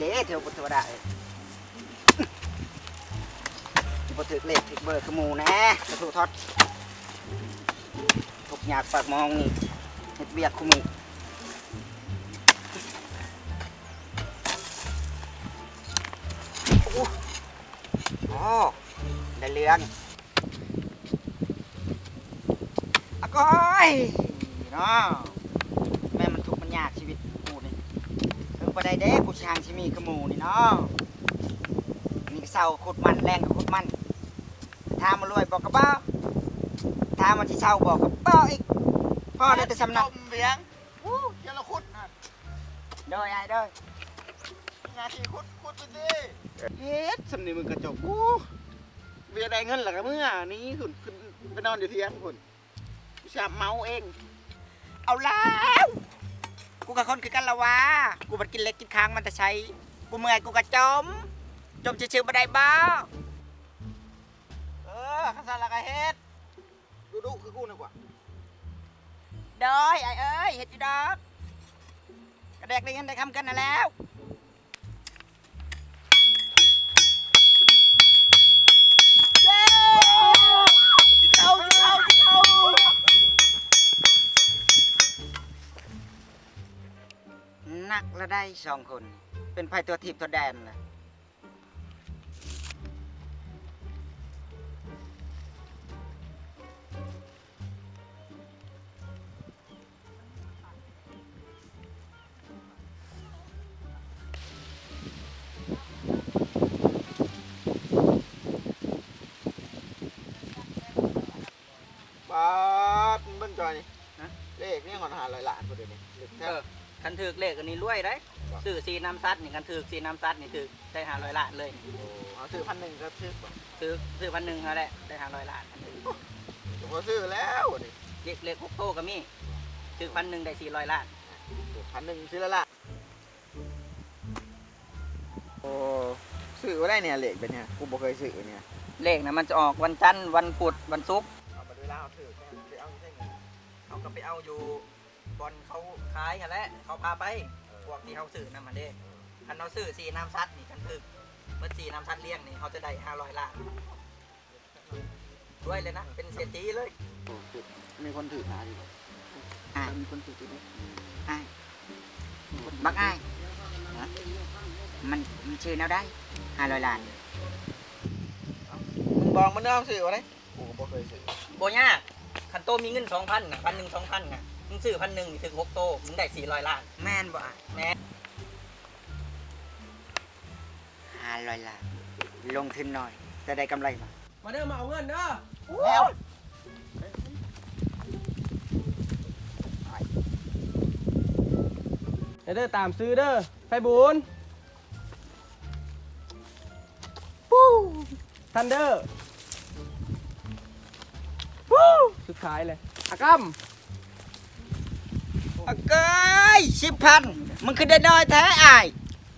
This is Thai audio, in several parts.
เด้เทวบุตรเทวดาเอ้ยบ่ถึกเลขถึกเบอร์คือหมู่นะกระทูทอดทุกอยากปากมองนี่เฮ็ดเบียกคุหมู่โอ้ได้เรื่องอะก้อยเนาะแม่มันทุกข์มันยากชีวิตกูนี่ถึง บ่ได้เด้ผู้ชางชิมีคือหมู่นี่เนาะนี่ก็เศร้าขุดมันแรงก็ขุดมันถ้ามารวยบอกกับบ้าถ้ามันที่เศร้าบอกกับป้ออีกพ่อได้แต่สำนักจมเบียงวู้เจ้าละคุดนะโดยไอ้โดยงานที่คุดคุดไปดิเฮ็ดสำนีมึงกระจกกูเวียได้เงินหลักเมื่อนี้ขึ้นขึ้นไปนอนอยู่เที่ยงคนวิชาเมาเอง เอาแล้ว กูกับคนคือกันละวะกูบัดกินเล็กกินค้างมันแต่ใช้ กูเมื่อยกูกระจม จมชื่อๆบ่ได้บ้าเออข้าสารละกะเฮ็ดดูดุคือกูนะกว่าโดยไอ้เอ้ยเฮ็ดอยู่ดอกกระแดกได้เงินได้คำกันน่ะแล้วเย้กินเอากินเอากินเอา นักละได้สองคน เป็นภัยตัวทิพย์ตัวแดนล่ะปาดเบิ่งจอยนี่นะเลขนี่งอนหาลอยล้าน คันถือกเลขอันนี้รวยได้ซื้อสีน้ำซัดนี่คันถือกสีน้ำซัดนี่ถือได้หาร้อยล้านเลยโอ้เอาซื้อพันหนึ่งก็ซื้อบ่ซื้อซื้อพันหนึ่งเขาแหละได้หาร้อยล้านอันนี้ผมก็ซื้อแล้วนี่เลขเลขหกโตก็มีซื้อพันหนึ่งได้สี่ร้อยล้านพันหนึ่งซื้อแล้วล่ะโอ้ซื้อว่าได้เนี่ยเลขเป็นเนี่ยกูบ่เคยซื้อเนี่ยเลขนะมันจะออกวันจันทร์วันพุธวันศุกร์เอาไปดูแล้วเอาถือแค่ไปเอาใช่เงินเขาก็ไปเอาอยู่ บอลเขาขายกันแหละเขาพาไปพวกที่เขาซื้อนั่นมาเด้คันเราซื้อสีน้ำซัดนี่คันถือเมื่อสีน้ำซัดเลี้ยงนี่เขาจะได้ห้าร้อยล้านรวยเลยนะ เป็นเศรษฐีเลยโอ้ถือมีคนถือหาอยู่บ่อ้ายมีคนถือตัวนี้อ้ายบักอ้ายฮะมันมันชื่อแนวได้ห้าร้อยล้านมึงบอกมันเอาซื้อว่าได้กูก็บ่เคยซื้อโบยากคันโตมีเงินสองพันพันหนึ่งสองพันะมึง ซื้อพันหนึ่งถึงหกโตมึงได้สี่ร้อยล้าน แม่นบ่อ้ายแม่น ห้าร้อยล้านลงทุนหน่อย จะได้กำไรมา มาเด้อมาเอาเงินเด้อแล้วเดี๋ยวเด้อตามซื้อเด้อไฟบุญปู้ทันเดอร์ปู้สุดท้ายเลยอากั มอะเกยสิบพันมึงคือได้น้อยแท้อ้าย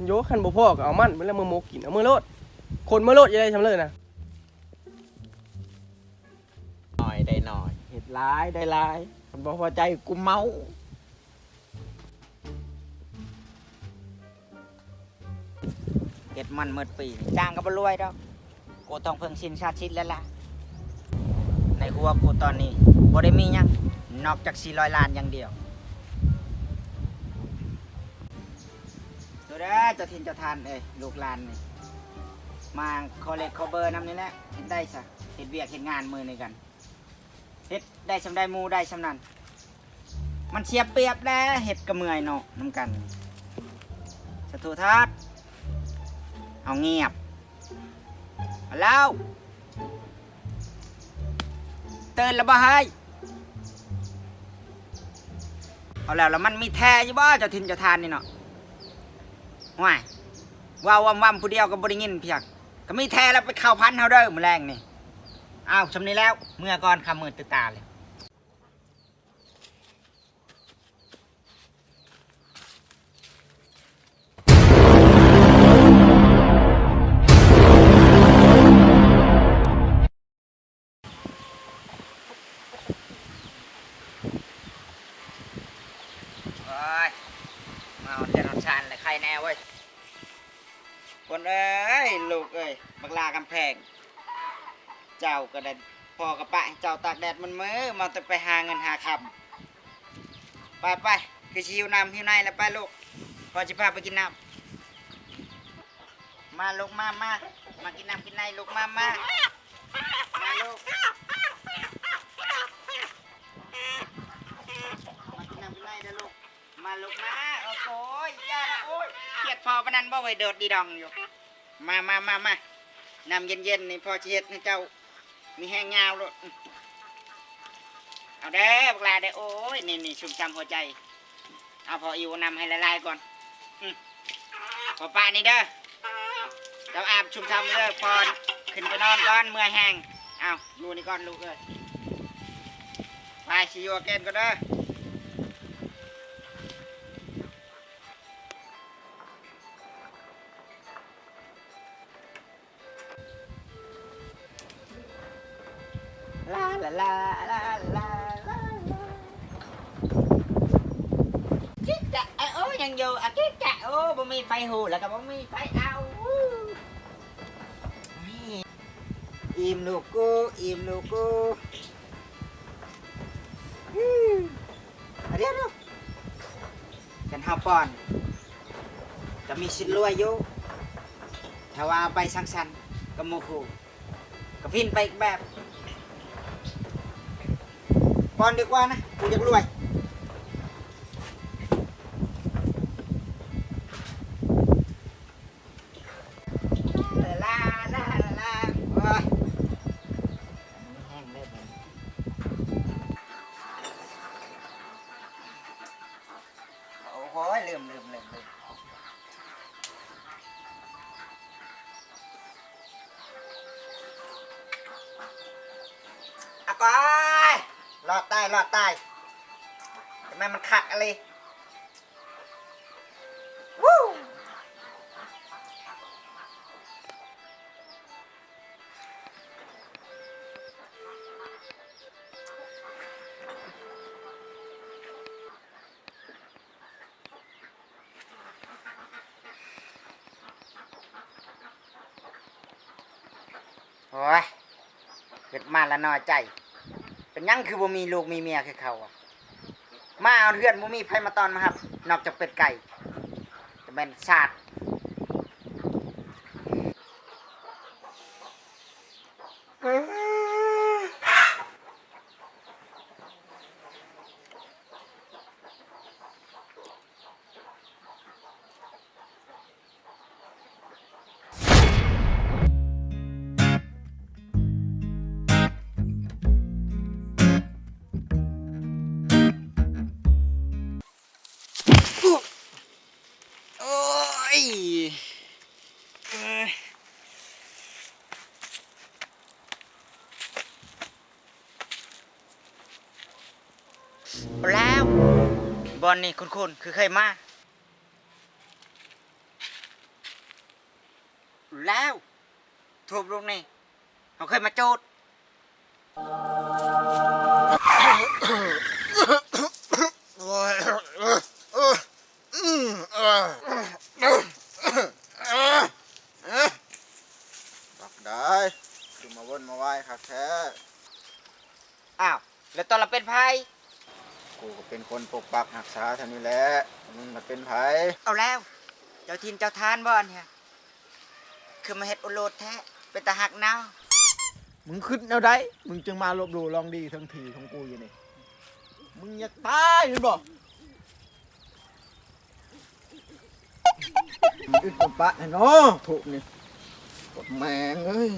โยคันบ่พ่อก็เอามันเมื่อแล้วมือโมกินเอามือโลด คนมือโลดอยังได้ทำเลยนะหน่อยได้หน่อยเห็ดร้ายได้ร้ายมันบ่พอใจกูเมาเก็ดมันเมื่อปีนี่จ้างก็บ่รวยดอกกูต้องเพิ่งชินชาติชิดแล้วล่ะ ในหัวกูตอนนี้บ่ได้มีหยังนอกจาก400ล้านอย่างเดียว เด้อเจ้าทินเจ้าทานเอ้ยลูกหลานนี่มาคอเลกคอเบอร์น้ำนี่แหละเฮ็ดได้ซะเฮ็ดเวียกเฮ็ดงานมือในกันเฮ็ดได้สำได้มูได้สำนันมันเสียเปรียบแล้วเฮ็ดกระเมื่อยเนาะนํกันสถูทัศน์เอาเงียบเอาแล้วเตือนล้วบ่เฮ้ยเอาแล้วแล้วมันมีแท้อยู่บ่เจ้าทินเจ้าทานนี่เนาะ ว้ายว่าว่ำวำผู้เดียวก็บ่ได้ยินเพียก ก็มีแท้แล้วไปเข้าพันเฮาเด้อมือแรงนี่อ้าวชำนี้แล้ว เมื่อก่อนคำมือตึกตาเลย็ได้พอกระปะเจ้าตากแดดมันมือมาต่ไปหาเงินหาคำไปไปคือชิวนำหิวในแล้วไปลูกพอจะพาไปกินน้ำมาลูกมามามากินน้ำกินในลูกมามามาลูกมากินน้ำกินในเด้อลูกมาลูกมาโอ้โหย่าละโอ้ยเครียดพอปนันบ่ไว้โดดดีดองอยู่ มามามามาน้ำเย็นๆนี่พอเฮ็ดให้เจ้า มีแห้งยาวเลยเอาเด้อพวกลาเด้อโอ้ยนี่นี่ชุ่มช่ำหัวใจ เอาพออิวนำให้ละลายก่อนอพอปะนี่เด้อเจ้าอาบชุ่มช่ำเด้อพอขึ้นไปนอนก่อนเมื่อยแห้งเอาลูกนี่ก่อนลูกเลยไปชิโยเกนก็เด้อ ลาลาลาลาลาลากิ๊กกะเอ้โอ้ยยังอยู่อะกิ๊กกะโอ้บ่มีไฟหูแล้วก็บ่มีไฟเอาอิ่มลูกกูอิ่มลูกกูอื้อเอาเดี๋ยวลูกกันเฮาปอนก็มีสิทธิ์รวยอยู่ถ้าว่าไปสังสรรค์กับหมู่คู่ก็พินไปอีกแบบ ปอนดีกว่านะกู อยากรวยลาลาลายหลอดใต้รอดใต้ทำไมมันขัดอะไรวู้โอ้ยเกิดมาแล้วน้อยใจ เป็นหยังคือบ่มีลูกมีเมียคือเขาอะมาเอาเพื่อนบ่มีไผมาตอนมาครับ นอกจากเป็ดไก่จะเป็นชาติโแล้วบอลนี่คุณคุณคือเคยมา แล้วทูบลูกนี่เขาเคยมาโจด โอ้ยเออเอออืมเออเออเออเออรับได้คือมาวนมาไหว้ครับแท้ อ้าว แล้วตอนเราเป็นไพ่ กูก็ เป็นคนปกปักรักษาเท่านี้แหละมึงมาเป็นไผเอาแล้ว เจ้าทินเจ้าทานบ่อนเนี่ยคือมาเฮ็ดโอโลดแท้เป็นตาหักเนามึงขึ้นแนวใดมึงจึงมาลบหลู่ลองดีทั้งทีของกูอยู่นี่ มึงอยากตายหรือบ่อึดกับปะไอ้เนาะถูกนี่กดแมงเอ้ย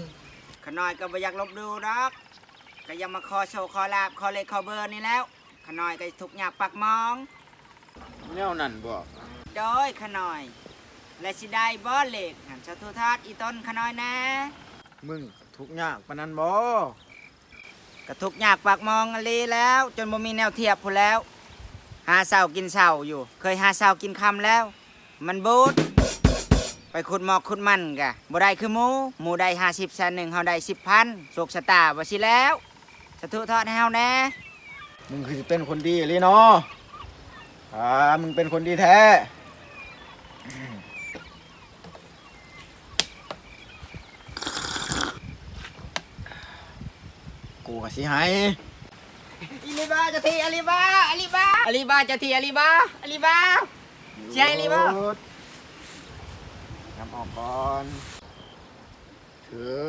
ขน้อยก็บ่อยากลบดูดอก ก็ยังมาขอโชว์ขอลาบขอเลขขอเบอร์นี่แล้ว ขน้อยก็ทุกอยากปักมอง แนวนั่นบ่โดยขน้อย และสิได้บ่เลขหันสะทุทัศน์อีต้นขน้อยนะ มึงทุกข์ยากปานนั้นบ่ก็ทุกอยากปักมองอลีแล้ว จนบ่มีแนวเทียบพูนแล้ว หาเศร้ากินเศร้าอยู่ เคยหาเศร้ากินคำแล้ว มันบูดไปขุดหมอกขุดมันกะบ่ได้คือหมูหมูได้ห้าสิบแสนหนึ่งเฮาได้สิบพันโศกชะตาบ่สิแล้วสะทุทอดให้เฮาแน่ มึงคือสิเป็นคนดีเลยเนาะอ่ามึงเป็นคนดีแท้กูก็สิให้อาลีบาจะทีอาลีบาอาลีบาอาลีบาจะทีอาลีบาอาลีบาใช่อาลีบาน้ำออมก่อนถือ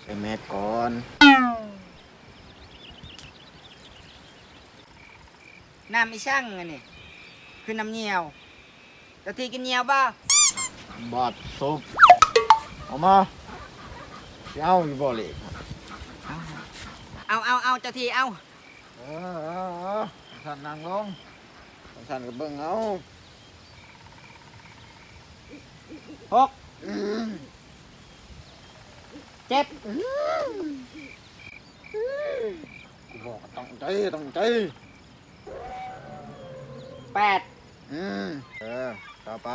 ใส่แมสก่อน น้ำอีช่างอันนี้คือน้ำเงียวเจ้าที่กินเงียวบ้าบอดซุปเออกมาสิเอาอยู่บ่เลยเอาเอาเอาเจ้าที่เอาเออเออเออสันนั่งลงสันก็เบิ่งเอาหกอืมเจ็ดกูบอกว่าต้องใจต้องใจ แปดอืม เออ ต่อไป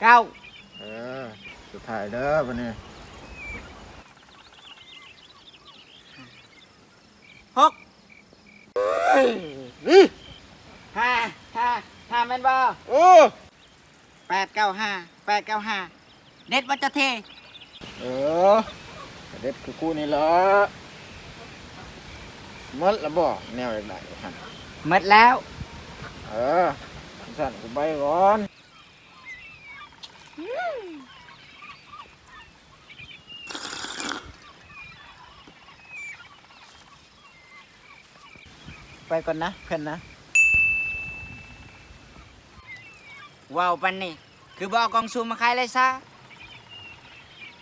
เก้าเออ สุดท้ายเด้อวันนี้ หกห้าห้าห้าแม่นบ่โอ้ แปดเก้าห้าแปดเก้าห้าเด็ดว่าเจ้าที่เออเด็ดคือกูนี่ละหมดแล้วบ่แนวอย่างไรท่าน หมดแล้ว เออสั่นกูไปก่อน ไปก่อนนะเพื่อนนะ ว้าวปันนี่ คือบอกกองซูมมาขายเลยซะ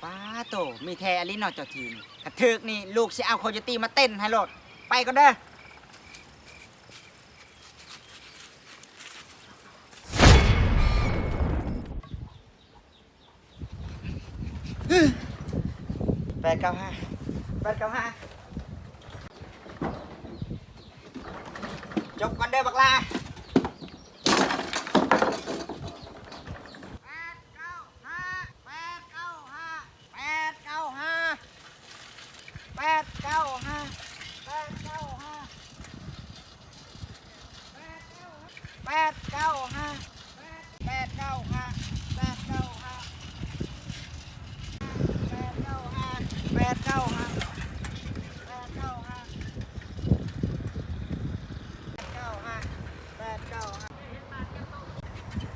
ป้าโต มีแทอลินอเจ้าทีนกระทึกนี่ ลูกสิเอาโคโยตี้มาเต้นให้โลด ไปก็เด้อแปดเก้าห้าแปดเก้าห้าจบก่อนเด้อ về cao ha về cao ha chụp con đê bạc la Bad cow, huh? Bad cow, huh?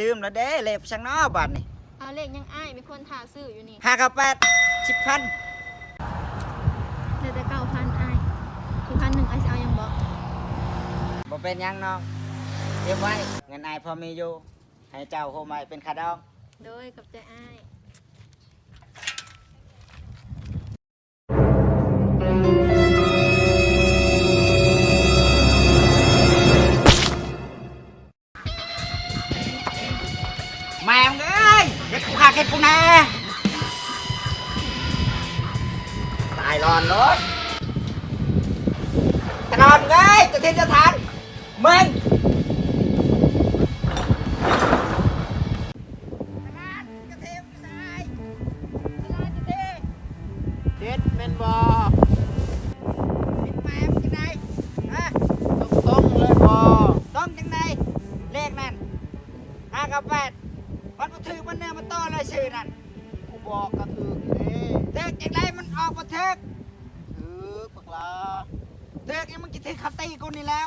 ลืมแล้วเด้เล็ขช่างน้อบาทนี่เอาเล็ขยังอ้ายไม่คนถ่าซื้ออยู่นี่ห้ากับแปดสิบพันเหลือแต่เก้าพันอ้ายคือพันหนึ่งไอ้าเอายังบอกบอกเป็นยังน้องเก็บไว้เงินอายพอมีอยู่ให้เจ้าโฮมไยเป็นคาดอง โดยกับใจอ้าย แน่ตายรอนรถตะนอนเอ้ยจะเทียนจะทานมึง อนเนี่ยมันต่อเลยชื่อนั่นกูบอกกระถือนี่เด็กจังไรมันออกมาเทกถือปากลาเด็กนี่มันกินที่เขาตีกูนี่แล้ว